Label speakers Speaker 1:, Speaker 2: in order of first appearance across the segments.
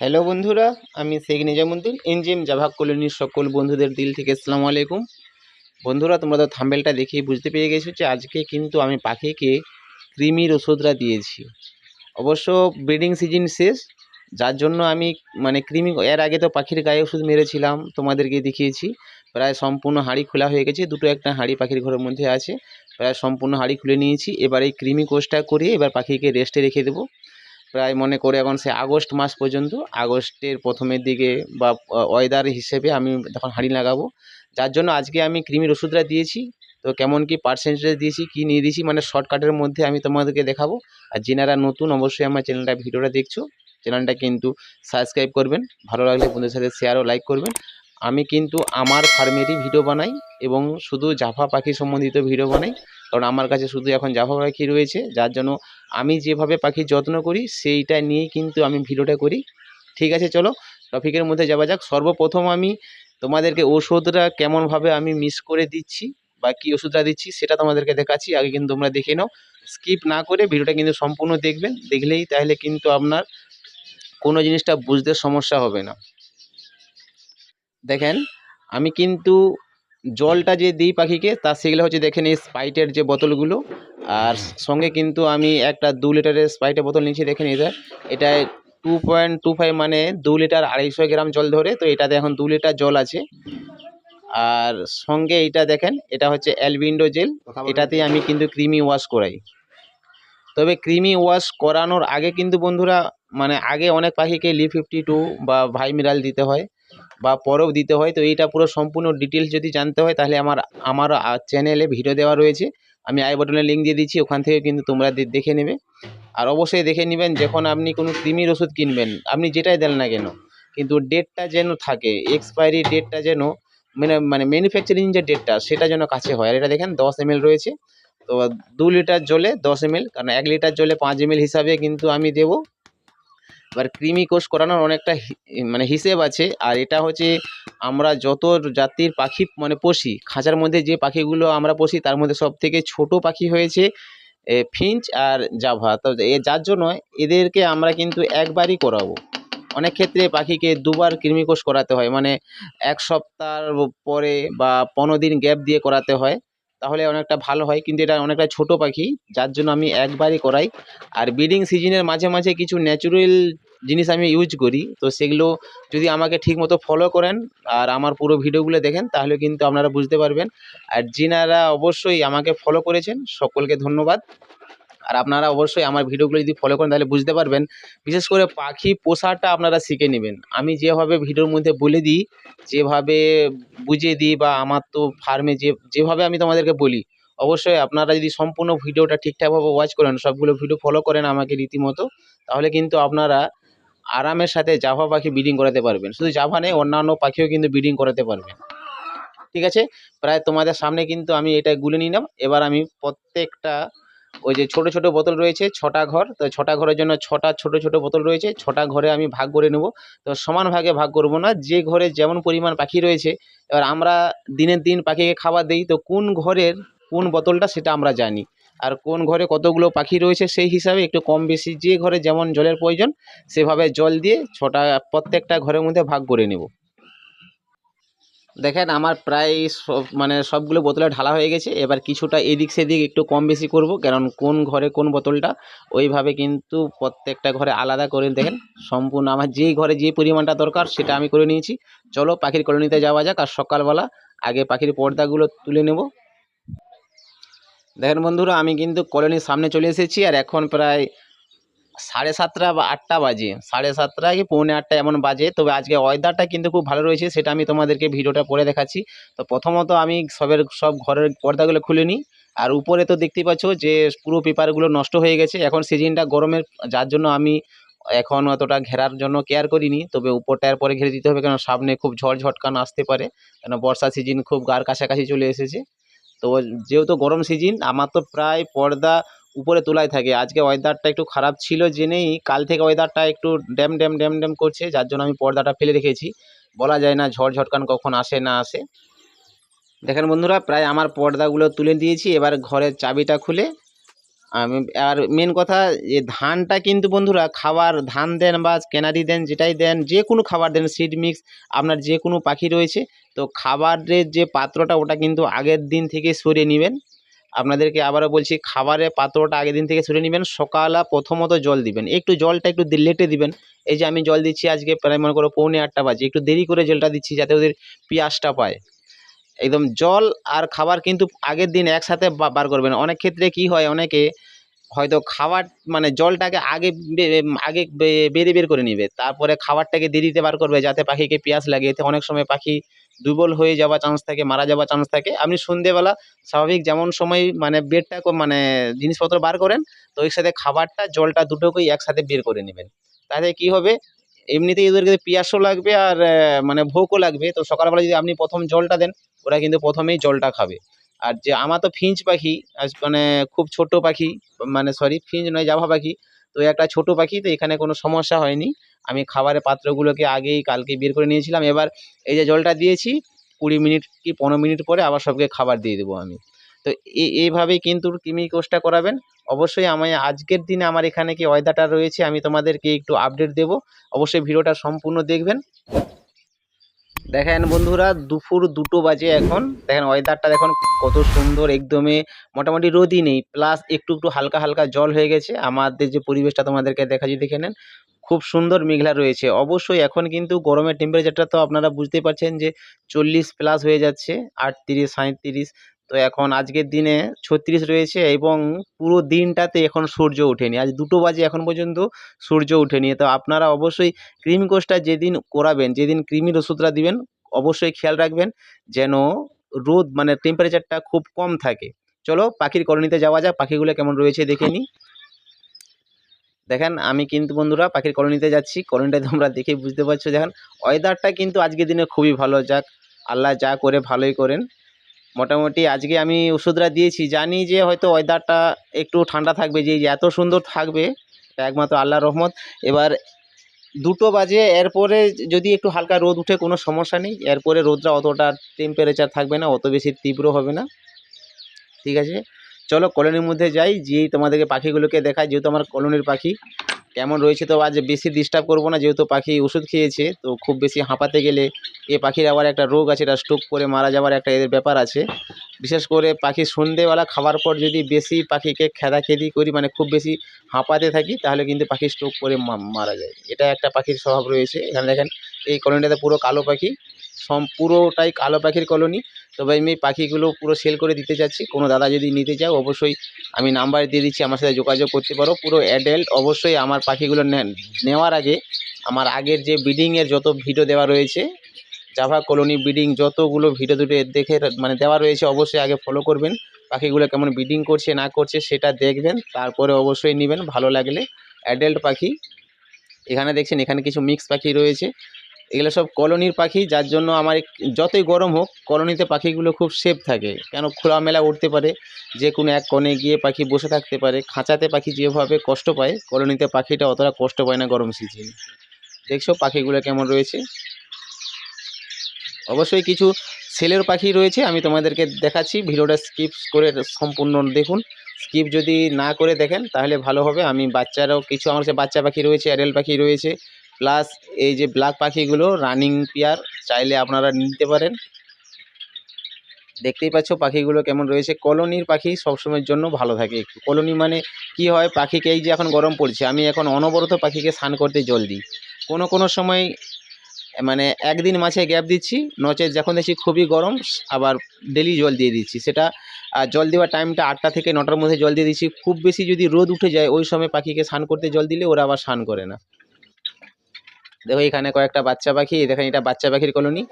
Speaker 1: Hello বন্ধুরা, আমি Sheikh Nizamuddin, NGM Java কলোনির সকল বন্ধুদের দিল থেকে আসসালামু আলাইকুম। বন্ধুরা, তোমরা তো থাম্বেলটা দেখেই বুঝতে পেরে গেছো যে আজকে কিন্তু আমি পাখিকে কৃমির ওষুধটা দিয়েছি। অবশ্য ব্রিডিং সিজন শেষ, যার জন্য আমি মানে কৃমি, এর আগে তো পাখির গায়ে ওষুধ মেরেছিলাম, তোমাদেরকে দেখিয়েছি। প্রায় সম্পূর্ণ হাঁড়ি খোলা হয়ে গেছে, দুটো একটা হাঁড়ি পাখির ঘরের মধ্যে আছে। প্রায় সম্পূর্ণ হাঁড়ি খুলে নিয়েছি, এবার এই কৃমি কোষটা করিয়ে এবার পাখিকে রেস্টে রেখে দেবো। প্রায় মনে করে এখন সে আগস্ট মাস পর্যন্ত, আগস্টের প্রথমের দিকে বা ওয়েদার হিসেবে আমি তখন হাঁড়ি লাগাবো। যার জন্য আজকে আমি কৃমির ওষুধটা দিয়েছি। তো কেমন কি পার্সেন্টেজ দিয়েছি, কি নিয়ে দিয়েছি মানে শর্টকাটের মধ্যে আমি তোমাদেরকে দেখাবো। আর যেনারা নতুন, অবশ্যই আমার চ্যানেলটা ভিডিওটা দেখছ চ্যানেলটা কিন্তু সাবস্ক্রাইব করবেন। ভালো লাগলে বন্ধুদের সাথে শেয়ার ও লাইক করবেন। আমি কিন্তু আমার ফার্মেরই ভিডিও বানাই এবং শুধু জাফা পাখি সম্বন্ধিত ভিডিও বানাই। কারণ আমার কাছে শুধু এখন জাফা পাখি রয়েছে, যার জন্য আমি যেভাবে পাখির যত্ন করি, সেইটা নিয়েই কিন্তু আমি ভিডিওটা করি। ঠিক আছে, চলো টপিকের মধ্যে যাওয়া যাক। সর্বপ্রথম আমি তোমাদেরকে ওষুধটা কেমনভাবে আমি মিস করে দিচ্ছি বা কী ওষুধটা দিচ্ছি সেটা তোমাদেরকে দেখাচ্ছি। আগে কিন্তু তোমরা দেখে নাও। স্কিপ না করে ভিডিওটা কিন্তু সম্পূর্ণ দেখবেন। দেখলেই তাহলে কিন্তু আপনার কোনো জিনিসটা বুঝতে সমস্যা হবে না। দেখেন, আমি কিন্তু জলটা যে দিই পাখিকে তা সেগুলো হচ্ছে দেখেন এই স্পাইটের যে বোতলগুলো, আর সঙ্গে কিন্তু আমি একটা দু লিটারের স্পাইটের বোতল নিয়েছি, দেখেন এটা এটায় টু পয়েন্ট টু ফাইভ মানে দু লিটার আড়াইশো গ্রাম জল ধরে, তো এটাতে এখন দু লিটার জল আছে। আর সঙ্গে এটা দেখেন, এটা হচ্ছে অ্যালবিন্ডো জেল এটাতেই আমি কিন্তু ক্রিমি ওয়াশ করাই। তবে ক্রিমি ওয়াশ করানোর আগে কিন্তু বন্ধুরা মানে আগে অনেক পাখিকে লি ফিফটি টু বা ভাই মিরাল দিতে হয়। বা পরেও দিতে হয়, তো এইটা পুরো সম্পূর্ণ ডিটেলস যদি জানতে হয়, তাহলে আমার আমার চ্যানেলে ভিডিও দেওয়া রয়েছে। আমি আই বটনে লিঙ্ক দিয়ে দিচ্ছি, ওখান থেকে কিন্তু তোমরা দেখে নেবে। আর অবশ্যই দেখে নেবেন, যখন আপনি কোনো কৃমির ওষুধ কিনবেন, আপনি যেটাই দেন না কেন, কিন্তু ডেটটা যেন থাকে এক্সপায়ারি ডেটটা যেন মানে মানে ম্যানুফ্যাকচারিং যে ডেটটা সেটা যেন কাছে হয়। আর এটা দেখেন, দশ এম রয়েছে, তো দু লিটার জলে দশ এম কারণ এক লিটার জলে পাঁচ এম হিসাবে কিন্তু আমি দেবো। এবার কৃমি কোষ করানোর অনেকটা মানে হিসেব আছে, আর এটা হচ্ছে আমরা যত জাতির পাখি মানে পুষি খাঁচার মধ্যে যে পাখিগুলো আমরা পুষি তার মধ্যে সব থেকে ছোটো পাখি হয়েছে ফিঞ্চ আর জাভা। তো যার জন্য এদেরকে আমরা কিন্তু একবারই করাবো। অনেক ক্ষেত্রে পাখিকে দুবার কৃমিকোষ করাতে হয় মানে এক সপ্তাহ পরে বা পনেরো দিন গ্যাপ দিয়ে করাতে হয়। তাহলে অনেকটা ভালো হয়। কিন্তু এটা অনেকটা ছোট পাখি, যার জন্য আমি একবারই করাই। আর ব্রিডিং সিজনের মাঝে মাঝে কিছু ন্যাচুরাল জিনিস আমি ইউজ করি। তো সেগুলো যদি আমাকে ঠিকমতো ফলো করেন আর আমার পুরো ভিডিওগুলো দেখেন, তাহলে কিন্তু আপনারা বুঝতে পারবেন। আর যিনারা অবশ্যই আমাকে ফলো করেছেন, সকলকে ধন্যবাদ। আর আপনারা অবশ্যই আমার ভিডিওগুলো যদি ফলো করেন, তাহলে বুঝতে পারবেন। বিশেষ করে পাখি পোষাটা আপনারা শিখে নেবেন। আমি যেভাবে ভিডিওর মধ্যে বলে দিই, যেভাবে বুঝিয়ে দিই বা আমার তো ফার্মে যে, যেভাবে আমি তোমাদেরকে বলি, অবশ্যই আপনারা যদি সম্পূর্ণ ভিডিওটা ঠিকঠাকভাবে ওয়াচ করেন, সবগুলো ভিডিও ফলো করেন আমাকে রীতিমতো, তাহলে কিন্তু আপনারা আরামের সাথে জাভা পাখি ব্রিডিং করাতে পারবেন। শুধু জাভা নেই, অন্যান্য পাখিও কিন্তু ব্রিডিং করাতে পারবেন ঠিক আছে? প্রায় তোমাদের সামনে কিন্তু আমি এটা গুলে নিলাম। এবার আমি প্রত্যেকটা ওই যে ছোট ছোট বোতল রয়েছে, ছটা ঘর। তো ছটা ঘরের জন্য ছটা ছোট ছোট বোতল রয়েছে। ছটা ঘরে আমি ভাগ করে নেব। তো সমান ভাগে ভাগ করব না। যে ঘরে যেমন পরিমাণ পাখি রয়েছে, এবার আমরা দিনের দিন পাখিকে খাবার দিই, তো কোন ঘরের কোন বোতলটা সেটা আমরা জানি। আর কোন ঘরে কতগুলো পাখি রয়েছে সেই হিসাবে একটু কম বেশি যে ঘরে যেমন জলের প্রয়োজন, সেভাবে জল দিয়ে ছটা, প্রত্যেকটা ঘরের মধ্যে ভাগ করে নেব। দেখেন, আমার প্রায় সব মানে সবগুলো বোতলে ঢালা হয়ে গেছে। এবার কিছুটা এদিক সেদিক একটু কম বেশি করব, কারণ কোন ঘরে কোন বোতলটা, ওইভাবে কিন্তু প্রত্যেকটা ঘরে আলাদা করে দেখেন, সম্পূর্ণ আমার যেই ঘরে যে পরিমাণটা দরকার সেটা আমি করে নিয়েছি। চলো, পাখির কলোনিতে যাওয়া যাক, আর সকালবেলা আগে পাখির পর্দাগুলো তুলে নেব। দেখেন বন্ধুরা, আমি কিন্তু কলোনির সামনে চলে এসেছি, আর এখন প্রায় সাড়ে সাতটা বা আটটা বাজে। সাড়ে সাতটা কি পৌনে আটটা এমন বাজে। তবে আজকে ওয়েদারটা কিন্তু খুব ভালো রয়েছে, সেটা আমি তোমাদেরকে ভিডিওটা পরে দেখাচ্ছি। তো প্রথমত আমি সবের, সব ঘরের পর্দাগুলো খুলে নিই। আর উপরে তো দেখতেই পাচ্ছ যে পুরো পেপারগুলো নষ্ট হয়ে গেছে। এখন সিজনটা গরমের, যার জন্য আমি এখন অতটা ঘেরার জন্য কেয়ার করিনি। তবে উপরটার পরে ঘিরে দিতে হবে কেন সামনে খুব ঝড় ঝটকান আসতে পারে। কেন বর্ষা সিজন খুব গার কাছাকাছি চলে এসেছে। তো যেহেতু গরম সিজন, আমার তো প্রায় পর্দা উপরে তোলাই থাকে। আজকে ওয়েদারটা একটু খারাপ ছিল জেনেই কাল থেকে ওয়েদারটা একটু ড্যাম ড্যাম ড্যাম ড্যাম করছে, যার জন্য আমি পর্দাটা ফেলে রেখেছি। বলা যায় না ঝড় ঝটকান কখন আসে না আসে। দেখেন বন্ধুরা, প্রায় আমার পর্দাগুলো তুলে দিয়েছি, এবার ঘরের চাবিটা খুলে আমি, আর মেন কথা যে ধানটা কিন্তু বন্ধুরা খাবার ধান দেন বা কেনারি দেন, যেটাই দেন, যে কোনো খাবার দেন সিড মিক্স আপনার যে কোনো পাখি রয়েছে, তো খাবারের যে পাত্রটা, ওটা কিন্তু আগের দিন থেকে সরিয়ে নেবেন। আপনাদেরকে আবারও বলছি, খাবারের পাত্রটা আগের দিন থেকে সরিয়ে নেবেন, সকালে প্রথমত জল দিবেন। একটু জলটা একটু লেটে দিবেন। এই যে আমি জল দিচ্ছি আজকে প্রায় মনে করো পৌনে আটটা বাজে। একটু দেরি করে জলটা দিচ্ছি যাতে ওদের পিয়াসটা পায়। একদম জল আর খাবার কিন্তু আগের দিন একসাথে বার করবেন। অনেক ক্ষেত্রে কি হয়, অনেকে হয়তো খাবার মানে জলটাকে আগে আগে বে- বেরে করে নিবে। তারপরে খাবারটাকে দেরিতে বার করবে যাতে পাখিকে পিয়াস লাগে। এতে অনেক সময় পাখি দুর্বল হয়ে যাওয়ার চান্স থাকে, মারা যাওয়ার চান্স থাকে। আপনি সন্ধেবেলা স্বাভাবিক যেমন সময় মানে বেডটা মানে জিনিসপত্র বার করেন, তো ওই সাথে খাবারটা, জলটা দুটোকেই একসাথে বের করে নেবেন। তাহলে কি হবে? এমনিতেই ওদেরকে পিয়াসও লাগবে আর মানে ভোকও লাগবে, তো সকালবেলা যদি আপনি প্রথম জলটা দেন, ওরা কিন্তু প্রথমেই জলটা খাবে। আর যে আমার তো ফিঞ্চ পাখি মানে খুব ছোট পাখি মানে সরি ফিঞ্চ নয়, জাভা পাখি, তো একটা ছোট পাখি, তো এখানে কোনো সমস্যা হয়নি। আমি খাবারের পাত্রগুলোকে আগেই কালকে বের করে নিয়েছিলাম। এবার এই যে জলটা দিয়েছি, কুড়ি মিনিট কি পনেরো মিনিট পরে আবার সবকে খাবার দিয়ে দেবো আমি। তো এই এইভাবেই কিন্তু কৃমি কোষটা করাবেন। অবশ্যই আমি আজকের দিনে আমার এখানে কি ওয়েদারটা রয়েছে আমি তোমাদেরকে একটু আপডেট দেব। অবশ্যই ভিডিওটা সম্পূর্ণ দেখবেন। দেখেন বন্ধুরা, দুপুর দুটো বাজে এখন। দেখেন ওয়েদারটা দেখুন কত সুন্দর একদমই মোটামুটি রোদই নেই। প্লাস একটু একটু হালকা হালকা জল হয়ে গেছে। আমাদের যে পরিবেশটা তোমাদেরকে দেখা যদি দেখে নেন। খুব সুন্দর মেঘলা রয়েছে। অবশ্যই এখন কিন্তু গরমের টেম্পারেচারটা তো আপনারা বুঝতে পারছেন যে চল্লিশ প্লাস হয়ে যাচ্ছে, আটত্রিশ সাঁত্রিশ তো এখন আজকের দিনে ছত্রিশ রয়েছে এবং পুরো দিনটাতে এখন সূর্য ওঠেনি। আজ দুটো বাজে এখন পর্যন্ত সূর্য ওঠেনি। তো আপনারা অবশ্যই ক্রিম কোর্সটা যেদিন করাবেন, যেদিন ক্রিমির ওষুধটা দিবেন, অবশ্যই খেয়াল রাখবেন যেন রোদ মানে টেম্পারেচারটা খুব কম থাকে। চলো পাখির কলোনিতে যাওয়া যাক, পাখিগুলো কেমন রয়েছে দেখে নিই। দেখেন, আমি কিন্তু বন্ধুরা পাখির কলোনিতে যাচ্ছি। কলোনিটা তোমরা দেখে বুঝতে পারছ, দেখেন ওয়েদারটা কিন্তু আজকের দিনে খুবই ভালো। যাক, আল্লাহ যা করে ভালোই করেন। মোটামুটি আজকে আমি ওষুধটা দিয়েছি। জানি যে হয়তো ওয়েদারটা একটু ঠান্ডা থাকবে, যে এত সুন্দর থাকবে একমাত্র আল্লাহর রহমত। এবার দুটো বাজে, এরপরে যদি একটু হালকা রোদ উঠে, কোনো সমস্যা নেই। এরপরে রোদটা অতটা টেম্পারেচার থাকবে না, অত বেশি তীব্র হবে না। ঠিক আছে? চলো কলোনির মধ্যে যাই, যেই তোমাদেরকে পাখিগুলোকে দেখায় যেহেতু আমার কলোনির পাখি, কেমন রয়েছে তো আজ বেশি ডিস্টার্ব করব না, যেহেতু পাখি ওষুধ খেয়েছে, তো খুব বেশি হাঁপাতে গেলে এ পাখির আবার একটা রোগ আছে, এটা স্ট্রোক করে মারা যাওয়ার একটা এদের ব্যাপার আছে। বিশেষ করে পাখি সন্ধেবেলা খাবার পর যদি বেশি পাখিকে খেদাখেদি করি মানে খুব বেশি হাঁপাতে থাকি, তাহলে কিন্তু পাখি স্ট্রোক করে মারা যায়। এটা একটা পাখির স্বভাব রয়েছে। এখানে দেখেন, এই কলোনিটাতে পুরো কালো পাখি, সম পুরোটাই কালো পাখির কলোনি। তবে আমি এই পাখিগুলো পুরো সেল করে দিতে চাচ্ছি কোনো দাদা যদি নিতে চাও, অবশ্যই আমি নাম্বার দিয়ে দিচ্ছি, আমার সাথে যোগাযোগ করতে পারো। পুরো অ্যাডাল্ট অবশ্যই আমার পাখিগুলো নেওয়ার আগে আমার আগের যে ব্রিডিংয়ের যত ভিডিও দেওয়া রয়েছে জাভা কলোনি ব্রিডিং যতগুলো ভিডিও দুটো দেখে মানে দেওয়া রয়েছে, অবশ্যই আগে ফলো করবেন। পাখিগুলো কেমন ব্রিডিং করছে, না করছে, সেটা দেখবেন, তারপরে অবশ্যই নেবেন। ভালো লাগলে অ্যাডাল্ট পাখি, এখানে দেখছেন, এখানে কিছু মিক্স পাখি রয়েছে। এগুলো সব কলোনির পাখি, যার জন্য আমার যতই গরম হোক, কলোনিতে পাখিগুলো খুব সেফ থাকে। কেন খোলামেলা উঠতে পারে, যে কোনো এক কোণে গিয়ে পাখি বসে থাকতে পারে। খাঁচাতে পাখি যেভাবে কষ্ট পায়, কলোনিতে পাখিটা অতটা কষ্ট পায় না গরম সিজনে দেখছ পাখিগুলো কেমন রয়েছে? অবশ্যই কিছু সেলের পাখি রয়েছে, আমি তোমাদেরকে দেখাচ্ছি। ভিডিওটা স্কিপ করে সম্পূর্ণ দেখুন। স্কিপ যদি না করে দেখেন, তাহলে ভালো হবে। আমি বাচ্চারাও, কিছু আমার কাছে বাচ্চা পাখি রয়েছে অ্যাডেল পাখি রয়েছে। প্লাস এই যে ব্ল্যাক পাখিগুলো রানিং পেয়ার চাইলে আপনারা নিতে পারেন। দেখতেই পাচ্ছ পাখিগুলো কেমন রয়েছে। কলোনির পাখি সবসময়ের জন্য ভালো থাকে। একটু কলোনি মানে কি হয়? পাখিকে এই যে এখন গরম পড়ছে, আমি এখন অনবরত পাখিকে স্নান করতে জল দিই। কোনো কোনো সময় মানে একদিন মাঝে গ্যাপ দিচ্ছি, নচেত যখন দেখছি খুবই গরম, আবার ডেলি জল দিয়ে দিচ্ছি। সেটা জল দেওয়ার টাইমটা আটটা থেকে নটার মধ্যে জল দিয়ে দিচ্ছি। খুব বেশি যদি রোদ উঠে যায়, ওই সময় পাখিকে স্নান করতে জল দিলে ওরা আবার স্নান করে না। দেখো, এখানে কয়েকটা বাচ্চা পাখি, দেখেন এটা বাচ্চা পাখির কলোনি।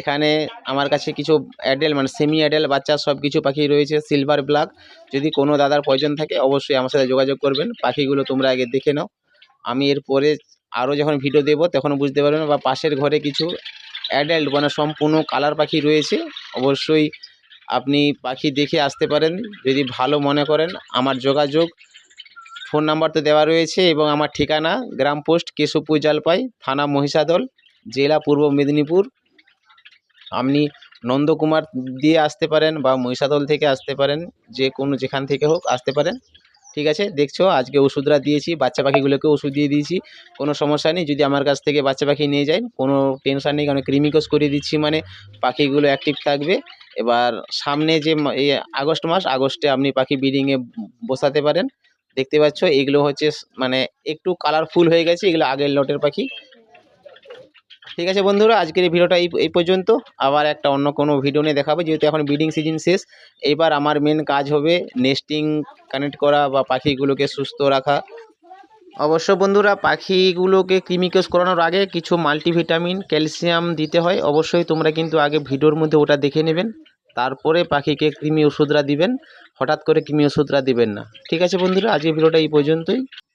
Speaker 1: এখানে আমার কাছে কিছু অ্যাডেল মানে সেমি অ্যাডেল বাচ্চা সব কিছু পাখি রয়েছে সিলভার ব্ল্যাক যদি কোনো দাদার প্রয়োজন থাকে, অবশ্যই আমার সাথে যোগাযোগ করবেন। পাখিগুলো তোমরা আগে দেখে নাও। আমি এরপরে আরও যখন ভিডিও দেবো তখন বুঝতে পারবেন বা পাশের ঘরে কিছু অ্যাডাল্ট মানে সম্পূর্ণ কালার পাখি রয়েছে, অবশ্যই আপনি পাখি দেখে আসতে পারেন। যদি ভালো মনে করেন, আমার যোগাযোগ ফোন নাম্বার তো দেওয়া রয়েছে এবং আমার ঠিকানা গ্রাম পোস্ট কেশবপুর জলপাই, থানা মহিষাদল, জেলা পূর্ব মেদিনীপুর। আপনি নন্দকুমার দিয়ে আসতে পারেন বা মহিষাদল থেকে আসতে পারেন, যে কোনো যেখান থেকে হোক আসতে পারেন। ঠিক আছে? দেখছ, আজকে ওষুধরা দিয়েছি, বাচ্চা পাখিগুলোকে ওষুধ দিয়ে দিয়েছি। কোনো সমস্যা নেই, যদি আমার কাছ থেকে বাচ্চা পাখি নিয়ে যায়, কোনো টেনশান নেই, কারণ ক্রিমিকোস করে দিচ্ছি মানে পাখিগুলো অ্যাক্টিভ থাকবে। এবার সামনে যে এই আগস্ট মাস, আগস্টে আপনি পাখি ব্রিডিংয়ে বসাতে পারেন। দেখতে পাচ্ছ, এগুলো হচ্ছে মানে একটু কালারফুল হয়ে গেছে, এগুলো আগের লটের পাখি। ঠিক আছে বন্ধুরা, আজকের এই ভিডিওটা এই পর্যন্ত। আবার একটা অন্য কোনো ভিডিও নিয়ে দেখাবো, যেহেতু এখন ব্রিডিং সিজন শেষ। এবার আমার মেন কাজ হবে নেস্টিং কানেক্ট করা বা পাখিগুলোকে সুস্থ রাখা। অবশ্য বন্ধুরা, পাখিগুলোকে ক্রিমিকোস করানোর আগে কিছু মাল্টিভিটামিন ক্যালসিয়াম দিতে হয়। অবশ্যই তোমরা কিন্তু আগে ভিডিওর মধ্যে ওটা দেখে নেবেন। তারপরে পাখিকে কৃমি ওষুধরা দিবেন। হঠাৎ করে কৃমি ওষুধরা দিবেন না। ঠিক আছে বন্ধুরা আজকে ভিডিওটা এই পর্যন্তই।